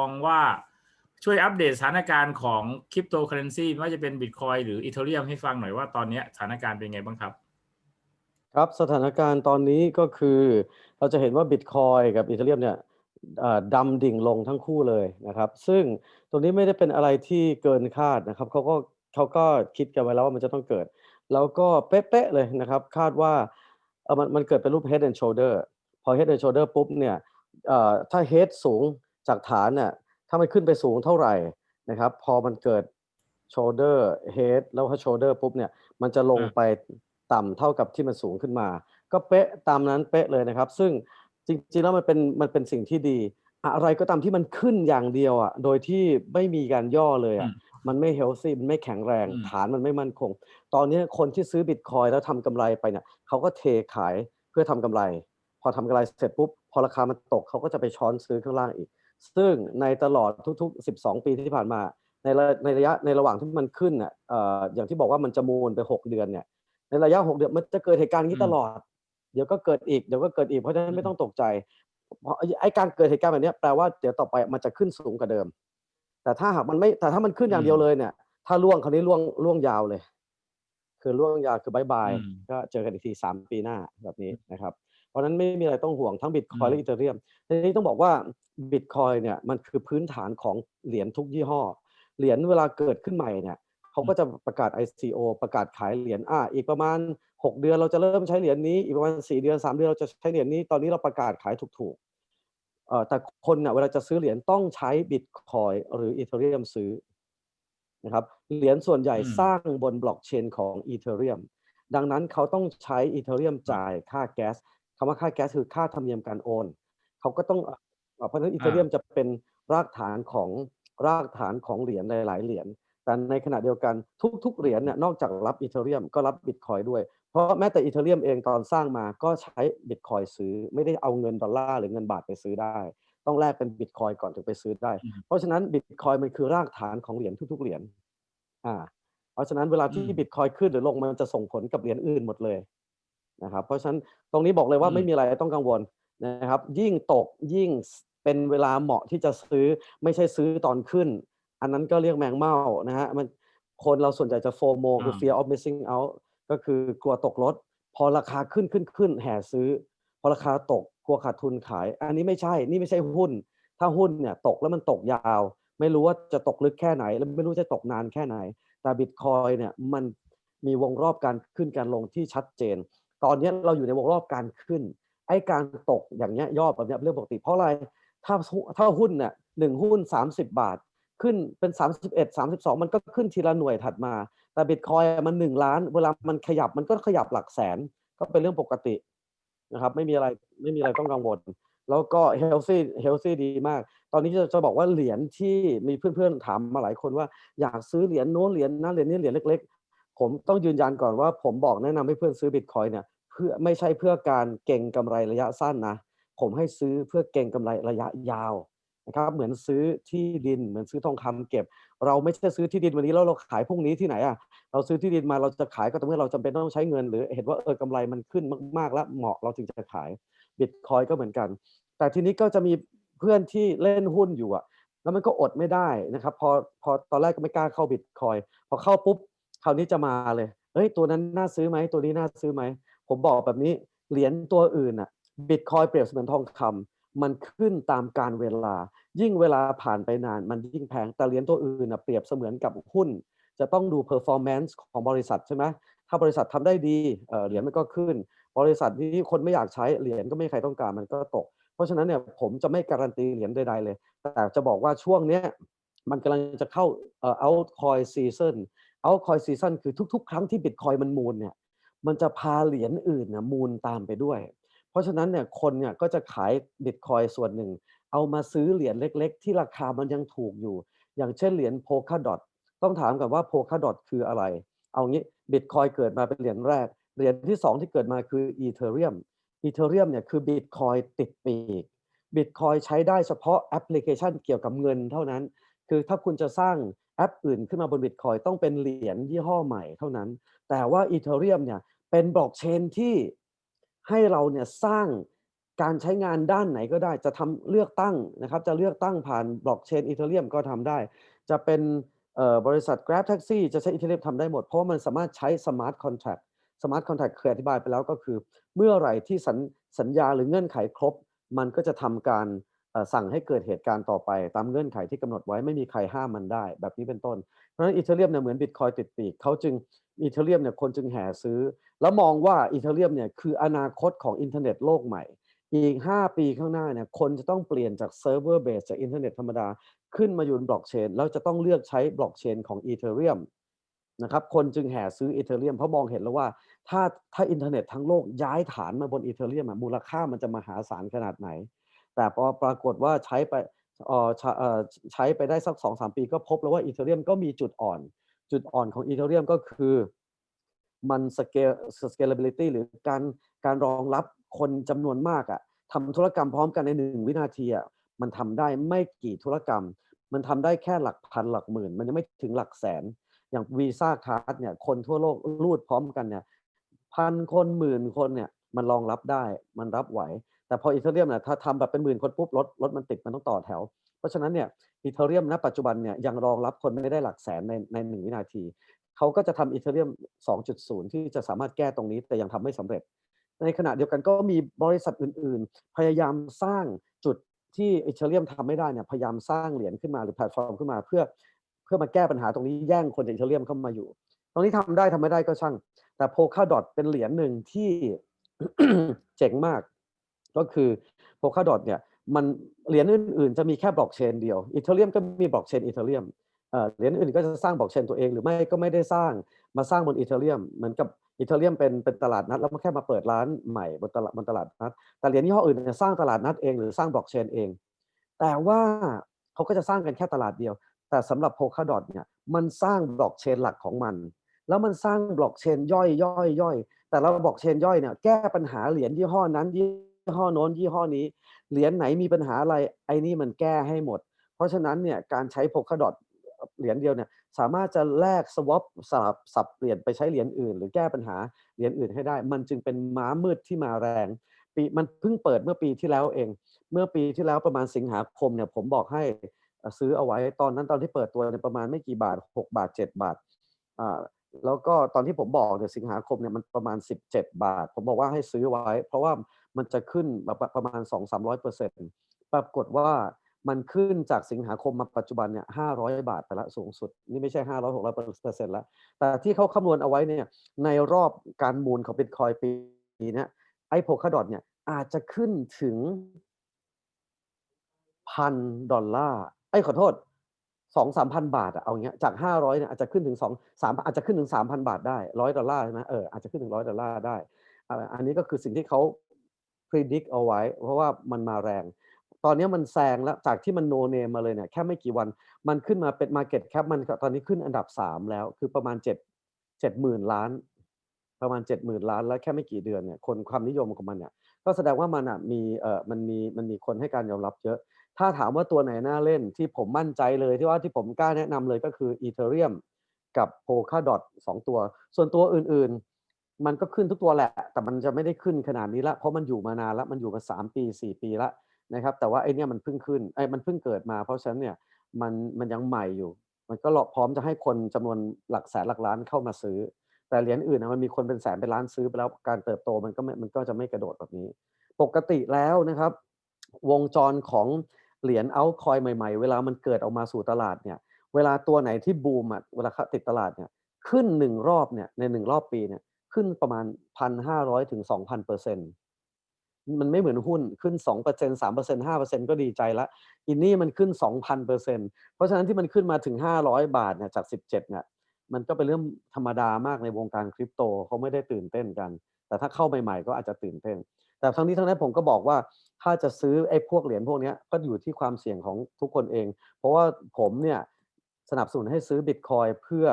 องว่าช่วยอัปเดตสถานการณ์ของคริปโตเคอเรนซีไม่ว่าจะเป็นบิตคอยหรืออีเทเรียมให้ฟังหน่อยว่าตอนนี้สถานการณ์เป็นไงบ้างครับ ครับสถานการณ์ตอนนี้ก็คือเราจะเห็นว่าบิตคอยกับอีเทเรียมเนี่ยดำดิ่งลงทั้งคู่เลยนะครับ ซึ่งตรงนี้ไม่ได้เป็นอะไรที่เกินคาดนะครับเขาก็เขาก็คิดกันไว้แล้วว่ามันจะต้องเกิด แล้วก็เป๊ะๆเลยนะครับ คาดว่ามันมันเกิดเป็นรูป head and shoulder พอ head and shoulder ปุ๊บเนี่ยถ้า head สูง จากฐานเนี่ยถ้ามันขึ้นไปสูงเท่าไหร่นะครับ พอมันเกิด shoulder head แล้วถ้า shoulder ปุ๊บเนี่ยมันจะลงอืมไปต่ำเท่ากับที่มันสูงขึ้นมา ก็เป๊ะตามนั้นเป๊ะเลยนะครับ ซึ่งจริงๆแล้วมันเป็นมันเป็นสิ่งที่ดี อะไรก็ตามที่มันขึ้นอย่างเดียวอะโดยที่ไม่มีการย่อเลยอะอืมมันไม่เฮลซี่มันไม่แข็งแรงอืมฐานมันไม่มั่นคง ตอนนี้คนที่ซื้อบิตคอยแล้วทำกำไรไปเนี่ยเขาก็เทขายเพื่อทำกำไร พอทำกำไรเสร็จปุ๊บ พอราคามันตกเขาก็จะไปช้อนซื้อข้างล่างอีก ซึ่งในตลอดทุก ๆ 12 ปีที่ผ่านมา ในระในระยะในระหว่างที่มันขึ้นอะเอ่ออย่างที่บอกว่ามันจะมูลไป 6 เดือนเนี่ย ในระยะ 6 เดือนมันจะเกิดเหตุการณ์อย่างนี้อืมตลอด เดี๋ยวก็เกิดอีกเดี๋ยวก็เกิดอีกเพราะฉะนั้นไม่ต้องตกใจเพราะไอ้ไอ้การเกิดเหตุการณ์แบบเนี้ยแปลว่าเดี๋ยวต่อไปมันจะขึ้นสูงกว่าเดิม แต่ถ้าหากมันไม่แต่ถ้ามันขึ้นอย่างเดียวเลยเนี่ย ถ้าล่วงคราวนี้ล่วงล่วงยาวเลย คือล่วงยาวคือบายบายอืมก็เจอกันอีกทีสามปีหน้าแบบนี้นะครับ เพราะฉะนั้นไม่มีอะไรต้องห่วงทั้งบิตคอยอืมและอีเทเรียมทีนี้ต้องบอกว่าบิตคอยเนี่ยมันคือพื้นฐานของเหรียญทุกยี่ห้อ เหรียญเวลาเกิดขึ้นใหม่เนี่ยเขาก็จะประกาศ ICO ประกาศขายเหรียญอ่าอีกประมาณ 6 เดือนเราจะเริ่มใช้เหรียญนี้อีกประมาณ 4 เดือน 3 เดือนเราจะใช้เหรียญนี้ตอนนี้เราประกาศขายถูกๆเอ่อแต่คนน่ะเวลาจะซื้อเหรียญต้องใช้บิตคอยหรืออีเทเรียมซื้อนะครับเหรียญส่วนใหญ่อืมสร้างบนบล็อกเชนของอีเทเรียมดังนั้นเขาต้องใช้อีเทเรียมจ่ายค่าแก๊ส คำว่าค่าแก๊สคือค่าธรรมเนียมการโอน เขาก็ต้องเอ่อเพราะฉะนั้นอีเทเรียมจะเป็นรากฐานของรากฐานของเหรียญหลาย ๆ เหรียญ แต่ในขณะเดียวกันทุก ๆ เหรียญเนี่ยนอกจากรับอีเทเรียมก็รับบิตคอยด้วย เพราะแม้แต่อีเทเรียมเองตอนสร้างมาก็ใช้บิตคอยซื้อ ไม่ได้เอาเงินดอลลาร์หรือเงินบาทไปซื้อได้ ต้องแลกเป็นบิตคอยก่อนถึงไปซื้อได้อืมเพราะฉะนั้นบิตคอยมันคือรากฐานของเหรียญทุก ๆ เหรียญ อ่า เพราะฉะนั้นเวลาที่อืมบิตคอยขึ้นหรือลงมันจะส่งผลกับเหรียญอื่นหมดเลย นะครับเพราะฉะนั้นตรงนี้บอกเลยว่าอืมไม่มีอะไรต้องกังวลนะครับ ยิ่งตกยิ่งเป็นเวลาเหมาะที่จะซื้อไม่ใช่ซื้อตอนขึ้น อันนั้นก็เรียกแมงเม่านะฮะมันคนเราส่วนใหญ่จะโฟโมคืออ่า fear of missing out ก็คือกลัวตกรถ พอราคาขึ้นขึ้นขึ้นแห่ซื้อ พอราคาตกกลัวขาดทุนขาย อันนี้ไม่ใช่นี่ไม่ใช่หุ้น ถ้าหุ้นเนี่ยตกแล้วมันตกยาว ไม่รู้ว่าจะตกลึกแค่ไหน แล้วไม่รู้จะตกนานแค่ไหน แต่บิตคอยเนี่ยมันมีวงรอบการขึ้นการลงที่ชัดเจน ตอนนี้เราอยู่ในวงรอบการขึ้น ไอ้การตกอย่างเงี้ยยอดแบบเนี้ยเรื่องปกติ เพราะอะไรถ้าถ้าหุ้นเนี่ยหนึ่งหุ้น 30 บาท ขึ้นเป็น 31 32 มันก็ขึ้นทีละหน่วยถัดมา แต่บิตคอยมัน 1 ล้าน เวลามันขยับมันก็ขยับหลักแสน ก็เป็นเรื่องปกตินะครับ ไม่มีอะไรไม่มีอะไรต้องกังวล แล้วก็เฮลซี่เฮลซี่ดีมาก ตอนนี้จะจะบอกว่าเหรียญที่มีเพื่อนๆถามมาหลายคนว่าอยากซื้อเหรียญโน้นเหรียญนั้นเหรียญนี้เหรียญเล็ก ผมต้องยืนยันก่อนว่าผมบอกแนะนำให้เพื่อนซื้อบิตคอยเนี่ยเพื่อไม่ใช่เพื่อการเก่งกำไรระยะสั้นนะผมให้ซื้อเพื่อเก่งกำไรระยะยาวนะครับเหมือนซื้อที่ดินเหมือนซื้อทองคำเก็บ เราไม่ใช่ซื้อที่ดินวันนี้แล้วเราขายพรุ่งนี้ที่ไหนอะเราซื้อที่ดินมาเราจะขายก็ต่อเมื่อเราจำเป็นต้องใช้เงิน หรือเห็นว่าเออกำไรมันขึ้นมากๆ แล้วเหมาะเราถึงจะขายบิตคอยก็เหมือนกัน แต่ทีนี้ก็จะมีเพื่อนที่เล่นหุ้นอยู่อะแล้วมันก็อดไม่ได้นะครับพอพอตอนแรกก็ไม่กล้าเข้าบิตคอยพอเข้าปุ๊บ คราวนี้จะมาเลย เอ้ย ตัวนั้นน่าซื้อไหม ตัวนี้น่าซื้อไหม ผมบอกแบบนี้ เหรียญตัวอื่นอะบิตคอยเปรียบเสมือนทองคำมันขึ้นตามการเวลา ยิ่งเวลาผ่านไปนาน มันยิ่งแพง แต่เหรียญตัวอื่นอะเปรียบเสมือนกับหุ้น จะต้องดู performance ของบริษัทใช่ไหมถ้าบริษัททำได้ดี เหรียญมันก็ขึ้น บริษัทที่คนไม่อยากใช้ เหรียญก็ไม่ใครต้องการ มันก็ตก เพราะฉะนั้นเนี่ยผมจะไม่การันตีเหรียญใดๆเลย แต่จะบอกว่าช่วงเนี้ยมันกำลังจะเข้า out coin season เอ่อ altcoin season altcoin season คือทุก ๆ ครั้งที่ bitcoin มันมูลเนี่ยมันจะพาเหรียญอื่นนะมูลตามไปด้วย เพราะฉะนั้นเนี่ยคนเนี่ยก็จะขายบิตคอยส่วนหนึ่ง เอามาซื้อเหรียญเล็ก ๆ ที่ราคามันยังถูกอยู่ อย่างเช่นเหรียญโพคาดอทต้องถามกันว่าโพคาดอทคืออะไร เอางี้บิตคอยเกิดมาเป็นเหรียญแรก เหรียญที่สองที่เกิดมาคืออีเทเรียมอีเทเรียมเนี่ยคือบิตคอยติดปีกบิตคอยใช้ได้เฉพาะแอปพลิเคชันเกี่ยวกับเงินเท่านั้น คือถ้าคุณจะสร้าง แอปอื่นขึ้นมาบนบิตคอยต้องเป็นเหรียญยี่ห้อใหม่เท่านั้น แต่ว่าอีเทเรียมเนี่ยเป็นบล็อกเชนที่ให้เราเนี่ยสร้างการใช้งานด้านไหนก็ได้จะทำเลือกตั้งนะครับ จะเลือกตั้งผ่านบล็อกเชนอีเทเรียมก็ทำได้ จะเป็นบริษัท Grab Taxi จะใช้อีเทเรียมทำได้หมด เพราะมันสามารถใช้ Smart Contract Smart Contract เคยอธิบายไปแล้วก็คือ เมื่อไหร่ที่สัญสัญญาหรือเงื่อนไขครบ มันก็จะทำการ สั่งให้เกิดเหตุการณ์ต่อไป ตามเงื่อนไขที่กำหนดไว้ไม่มีใครห้ามมันได้ แบบนี้เป็นต้น เพราะฉะนั้นอีเทเรียมเนี่ยเหมือนบิตคอยติดปีกเขาจึงอีเทเรียมเนี่ยคนจึงแห่ซื้อ แล้วมองว่าอีเทเรียมเนี่ยคืออนาคตของอินเทอร์เน็ตโลกใหม่ อีก 5 ปีข้างหน้าเนี่ยคนจะต้องเปลี่ยนจากเซิร์ฟเวอร์เบสจากอินเทอร์เน็ตธรรมดา ขึ้นมาอยู่บนบล็อกเชนแล้วจะต้องเลือกใช้บล็อกเชนของอีเทเรียมนะครับคนจึงแห่ซื้ออีเทเรียมเพราะมองเห็นแล้วว่า ถ้าถ้าอินเทอร์เน็ตทั้งโลกย้ายฐานมาบนอีเทเรียมมูลค่ามันจะมหาศาลขนาดไหน แต่พอปรากฏว่าใช้ไปใช้ไปได้สักสองสามปีก็พบแล้วว่าอีเทเรียมก็มีจุดอ่อน จุดอ่อนของอีเทเรียมก็คือมัน scale scalability หรือการการรองรับคนจำนวนมากอะทำธุรกรรมพร้อมกันในหนึ่งวินาทีอะมันทำได้ไม่กี่ธุรกรรม มันทำได้แค่หลักพันหลักหมื่น มันยังไม่ถึงหลักแสน อย่างวีซ่าคาร์ดเนี่ยคนทั่วโลกรูดพร้อมกันเนี่ยพันคนหมื่นคนเนี่ยมันรองรับได้มันรับไหว แต่พออีเทเรียมเนี่ยถ้าทำแบบเป็นหมื่นคนปุ๊บรถรถมันติดมันต้องต่อแถว เพราะฉะนั้นเนี่ยอีเทเรียมณปัจจุบันเนี่ยยังรองรับคนไม่ได้หลักแสนในในหนึ่งวินาทีเขาก็จะทำอีเทเรียม 2.0 ที่จะสามารถแก้ตรงนี้แต่ยังทำไม่สำเร็จ ในขณะเดียวกันก็มีบริษัทอื่น ๆ พยายามสร้างจุดที่อีเทเรียมทำไม่ได้เนี่ยพยายามสร้างเหรียญขึ้นมาหรือแพลตฟอร์มขึ้นมาเพื่อเพื่อมาแก้ปัญหาตรงนี้แย่งคนจากอีเทเรียมเข้ามาอยู่ ตรงนี้ทำได้ทำไม่ได้ก็ช่าง แต่โพคาดอทเป็นเหรียญหนึ่งที่ เจ๋งมาก ก็คือโพคาดอทเนี่ยมันเหรียญอื่นๆ จะมีแค่บล็อกเชนเดียวอีเทเรียมก็มีบล็อกเชนอีเทเรียมเหรียญอื่นก็จะสร้างบล็อกเชนตัวเองหรือไม่ก็ไม่ได้สร้างมาสร้างบนอีเทเรียมเหมือนกับอีเทเรียมเป็นเป็นตลาดนัดแล้วมันแค่มาเปิดร้านใหม่บนตลาดบนตลาดนัดแต่เหรียญยี่ห้ออื่นเนี่ยสร้างตลาดนัดเองหรือสร้างบล็อกเชนเอง แต่ว่าเขาก็จะสร้างกันแค่ตลาดเดียว แต่สำหรับโพคาดอทเนี่ยมันสร้างบล็อกเชนหลักของมัน แล้วมันสร้างบล็อกเชนย่อยย่อยย่อยแต่ละบล็อกเชนย่อยเนี่ยแก้ปัญหาเหรียญยี่ห้อนั้นยี่ ห้อโน้นยี่ห้อนี้ เหรียญไหนมีปัญหาอะไรไอ้นี่มันแก้ให้หมด เพราะฉะนั้นเนี่ยการใช้พคาดอทเหรียญเดียวเนี่ยสามารถจะแลกสวอปสลับสับเปลี่ยนไปใช้เหรียญอื่น หรือแก้ปัญหาเหรียญอื่นให้ได้ มันจึงเป็นม้ามืดที่มาแรงปีมันเพิ่งเปิดเมื่อปีที่แล้วเอง เมื่อปีที่แล้วประมาณสิงหาคมเนี่ยผมบอกให้ซื้อเอาไว้ตอนนั้นตอนที่เปิดตัวเนี่ยประมาณไม่กี่บาท 6 บาท 7 บาทอ่าแล้วก็ตอนที่ผมบอกเนี่ยสิงหาคมเนี่ยมันประมาณ 17 บาท ผมบอกว่าให้ซื้อไว้ เพราะว่า มันจะขึ้นแบบประมาณ 2-300เปอร์เซ็นต์ปรากฏว่ามันขึ้นจากสิงหาคมมาปัจจุบันเนี่ย500 บาทไปละสูงสุด นี่ไม่ใช่ 500 600เปอร์เซ็นต์แล้ว แต่ที่เขาคำนวณเอาไว้เนี่ยในรอบการมูลของบิตคอยปีเนี้ยไอ้โพคาดอทเนี่ยอาจจะขึ้นถึงพันดอลลาร์ไอ้ขอโทษสองสามพันบาทอะเอาเงี้ยจากห้าร้อยเนี่ยอาจจะขึ้นถึงสองสามอาจจะขึ้นถึงสามพันบาทได้ร้อยดอลลาร์ใช่ไหมเอออาจจะขึ้นถึงร้อยดอลลาร์ได้ อันนี้ก็คือสิ่งที่เขา predict เอาไว้ เพราะว่ามันมาแรง ตอนนี้มันแซงแล้วจากที่มันโนเนมมาเลยเนี่ยแค่ไม่กี่วัน มันขึ้นมาเป็น Market Cap มันตอนนี้ขึ้นอันดับ 3 แล้ว คือประมาณ 7 7หมื่นล้าน ประมาณ 7 0,000 ล้าน แล้วแค่ไม่กี่เดือนเนี่ยคนความนิยมของมันเนี่ยก็แสดงว่ามันอะมีเอ่อมันมีมันมีคนให้การยอมรับเยอะ ถ้าถามว่าตัวไหนน่าเล่นที่ผมมั่นใจเลยที่ว่าที่ผมกล้าแนะนำเลยก็คือ Ethereum กับ Polkadot สองตัว ส่วนตัวอื่นๆ มันก็ขึ้นทุกตัวแหละ แต่มันจะไม่ได้ขึ้นขนาดนี้ละ เพราะมันอยู่มานานแล้วมันอยู่มา3ปี4ปีละนะครับ แต่ว่าไอเนี้ยมันเพิ่งขึ้นไอ้มันเพิ่งเกิดมา เพราะฉะนั้นเนี่ยมันมันยังใหม่อยู่ มันก็รอพร้อมจะให้คนจำนวนหลักแสนหลักล้านเข้ามาซื้อ แต่เหรียญอื่นนะมันมีคนเป็นแสนเป็นล้านซื้อไปแล้วการเติบโตมันก็ม่มันก็จะไม่กระโดดแบบนี้ ปกติแล้วนะครับ วงจรของเหรียญเอาคอยใหม่ ๆ เวลามันเกิดออกมาสู่ตลาดเนี่ย เวลาตัวไหนที่บูมอะเวลาติดตลาดเนี่ยขึ้นหนึ่งรอบเนี่ยในหนึ่งรอบปีเนี่ย ขึ้นประมาณพันห้าร้อยถึงสองพันเปอร์เซ็นต์มันไม่เหมือนหุ้นขึ้นสองเปอร์เซ็นต์สามเปอร์เซ็นต์ห้าเปอร์เซ็นต์ก็ดีใจละอินนี่มันขึ้นสองพันเปอร์เซ็นต์เพราะฉะนั้นที่มันขึ้นมาถึงห้าร้อยบาทเนี่ยจากสิบเจ็ดเนี่ยมันก็เป็นเรื่องธรรมดามากในวงการคริปโตเขาไม่ได้ตื่นเต้นกัน แต่ถ้าเข้าใหม่ๆก็อาจจะตื่นเต้น แต่ทั้งนี้ทั้งนั้นผมก็บอกว่าถ้าจะซื้อไอ้พวกเหรียญพวกนี้ก็อยู่ที่ความเสี่ยงของทุกคนเอง เพราะว่าผมเนี่ยสนับสนุนให้ซื้อบิตคอยเพื่อ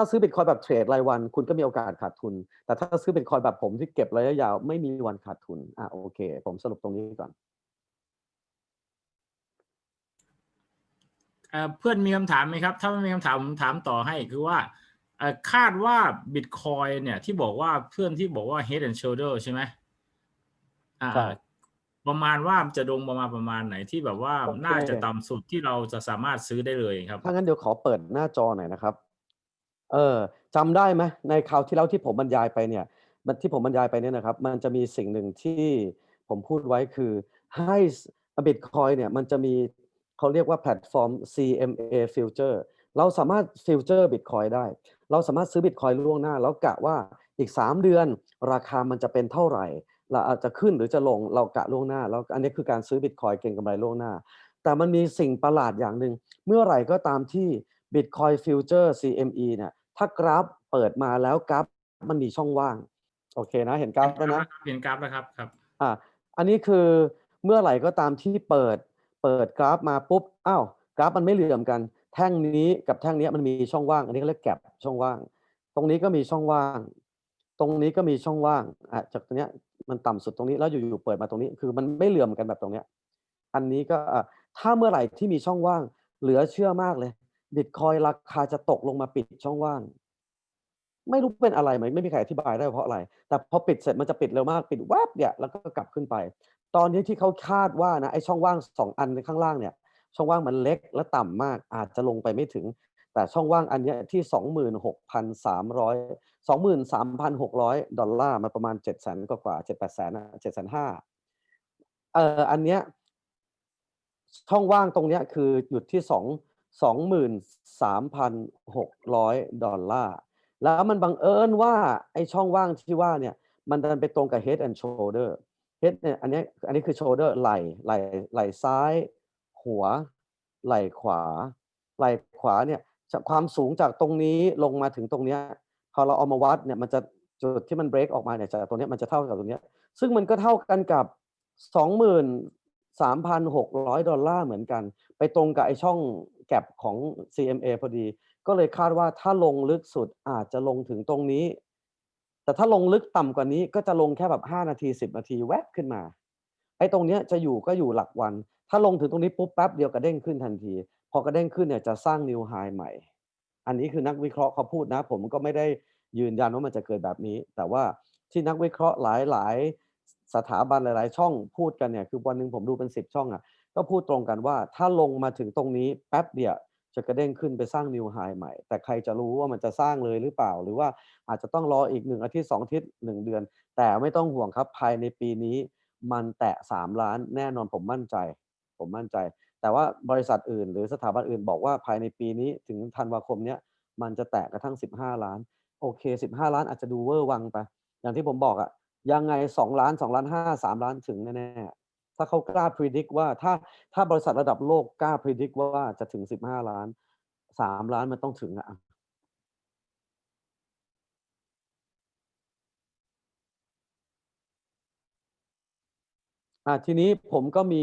ถ้าซื้อบิตคอยแบบเทรดรายวัน คุณก็มีโอกาสขาดทุน แต่ถ้าซื้อบิตคอยแบบผมที่เก็บระยะยาวไม่มีวันขาดทุนอะโอเค ผมสรุปตรงนี้ก่อนเอ่อเพื่อนมีคำถามไหมครับ ถ้าไม่มีคำถามผมถามต่อให้คือว่าเอ่อคาดว่าบิตคอยเนี่ยที่บอกว่าเพื่อนที่บอกว่า head and shoulder ใช่ไหมอ่า ใช่ ประมาณว่ามันจะลงประมาณประมาณไหนที่แบบว่าโอเค น่าจะต่ำสุดที่เราจะสามารถซื้อได้เลยครับ ถ้างั้นเดี๋ยวขอเปิดหน้าจอหน่อยนะครับ เออจำได้ไหมในคราวที่แล้วที่ผมบรรยายไปเนี่ยมันที่ผมบรรยายไปเนี่ยนะครับ มันจะมีสิ่งหนึ่งที่ผมพูดไว้คือให้บิตคอยเนี่ยมันจะมีเขาเรียกว่าแพลตฟอร์ม CMA Future เราสามารถฟิวเจอร์บิตคอยได้ เราสามารถซื้อบิตคอยล่วงหน้า แล้วกะว่าอีก 3 เดือน ราคามันจะเป็นเท่าไหร่เราอาจจะขึ้นหรือจะลงเรากะล่วงหน้า แล้วอันนี้คือการซื้อบิตคอยเก็งกำไรล่วงหน้า แต่มันมีสิ่งประหลาดอย่างหนึ่งเมื่อไหร่ก็ตามที่ Bitcoin Future CME เนี่ย ถ้ากราฟเปิดมาแล้วกราฟมันมีช่องว่าง โอเคนะ เห็นกราฟแล้วนะเห็นกราฟแล้วครับครับอะอันนี้คือเมื่อไหร่ก็ตามที่เปิด เปิดกราฟมาปุ๊บอ้าวกราฟมันไม่เหลื่อมกัน แท่งนี้กับแท่งนี้มันมีช่องว่าง อันนี้เขาเรียกแก็บช่องว่าง ตรงนี้ก็มีช่องว่าง ตรงนี้ก็มีช่องว่างอะจากตรงเนี้ยมันต่ำสุดตรงนี้แล้วอยู่ๆเปิดมาตรงนี้ คือมันไม่เหลื่อมกันแบบตรงเนี้ย อันนี้ก็อะถ้าเมื่อไหร่ที่มีช่องว่าง เหลือเชื่อมากเลย บิตคอยราคาจะตกลงมาปิดช่องว่าง ไม่รู้เป็นอะไรไหมไม่มีใครอธิบายได้เพราะอะไร แต่พอปิดเสร็จมันจะปิดเร็วมากปิดแวบเนี่ยแล้วก็กลับขึ้นไป ตอนนี้ที่เขาคาดว่านะไอ้ช่องว่างสองอันในข้างล่างเนี่ย ช่องว่างมันเล็กและต่ำมาก อาจจะลงไปไม่ถึง แต่ช่องว่างอันเนี้ยที่สองหมื่นหกพันสามร้อยสองหมื่นสามพันหกร้อยดอลลาร์มาประมาณเจ็ดแสนกว่าเจ็ดแปดแสนเจ็ดแสนห้าเอ่ออันเนี้ยช่องว่างตรงเนี้ยคือหยุดที่สอง สองหมื่นสามพันหกร้อยดอลลาร์ แล้วมันบังเอิญว่าไอ้ช่องว่างที่ว่าเนี่ย มันดันไปตรงกับ head and shoulder head เนี่ยอันนี้อันนี้คือ shoulder ไหล่ไหล่ไหล่ซ้าย หัว ไหล่ขวา ไหล่ขวาเนี่ยความสูงจากตรงนี้ลงมาถึงตรงเนี้ยพอเราเอามาวัดเนี่ยมันจะจุดที่มัน break ออกมาเนี่ยจากตรงเนี้ยมันจะเท่ากับตรงเนี้ยซึ่งมันก็เท่ากันกับ 3,600 ดอลลาร์เหมือนกัน ไปตรงกับไอ้ช่องแก็บของ CMA พอดี ก็เลยคาดว่าถ้าลงลึกสุดอาจจะลงถึงตรงนี้ แต่ถ้าลงลึกต่ำกว่านี้ก็จะลงแค่แบบ 5 นาที 10 นาทีแวบขึ้นมา ไอ้ตรงเนี้ยจะอยู่ก็อยู่หลักวัน ถ้าลงถึงตรงนี้ปุ๊บแป๊บเดียวกระเด้งขึ้นทันที พอกระเด้งขึ้นเนี่ยจะสร้างนิวไฮใหม่ อันนี้คือนักวิเคราะห์เขาพูดนะ ผมก็ไม่ได้ยืนยันว่ามันจะเกิดแบบนี้ แต่ว่าที่นักวิเคราะห์หลายๆ สถาบันหลาย ๆ ช่องพูดกันเนี่ยคือวันหนึ่งผมดูเป็นสิบช่องอะก็พูดตรงกันว่าถ้าลงมาถึงตรงนี้แป๊บเดียวจะกระเด้งขึ้นไปสร้างนิวไฮใหม่ แต่ใครจะรู้ว่ามันจะสร้างเลยหรือเปล่า หรือว่าอาจจะต้องรออีกหนึ่งอาทิตย์สองอาทิตย์หนึ่งเดือน แต่ไม่ต้องห่วงครับภายในปีนี้ มันแตะสามล้านแน่นอนผมมั่นใจ ผมมั่นใจ แต่ว่าบริษัทอื่น หรือสถาบันอื่นบอกว่าภายในปีนี้ถึงธันวาคมเนี้ยมันจะแตะกระทั่ง 15 ล้าน โอเค 15 ล้านอาจจะดูเวอร์วังไป อย่างที่ผมบอกอะ ยังไงสองล้านสองล้านห้าสามล้านถึงแน่ๆถ้าเขากล้าพิจิกว่าถ้าถ้าบริษัทระดับโลกกล้าพิจิกว่าจะถึงสิบห้าล้านสามล้านมันต้องถึงอะอะทีนี้ผมก็มี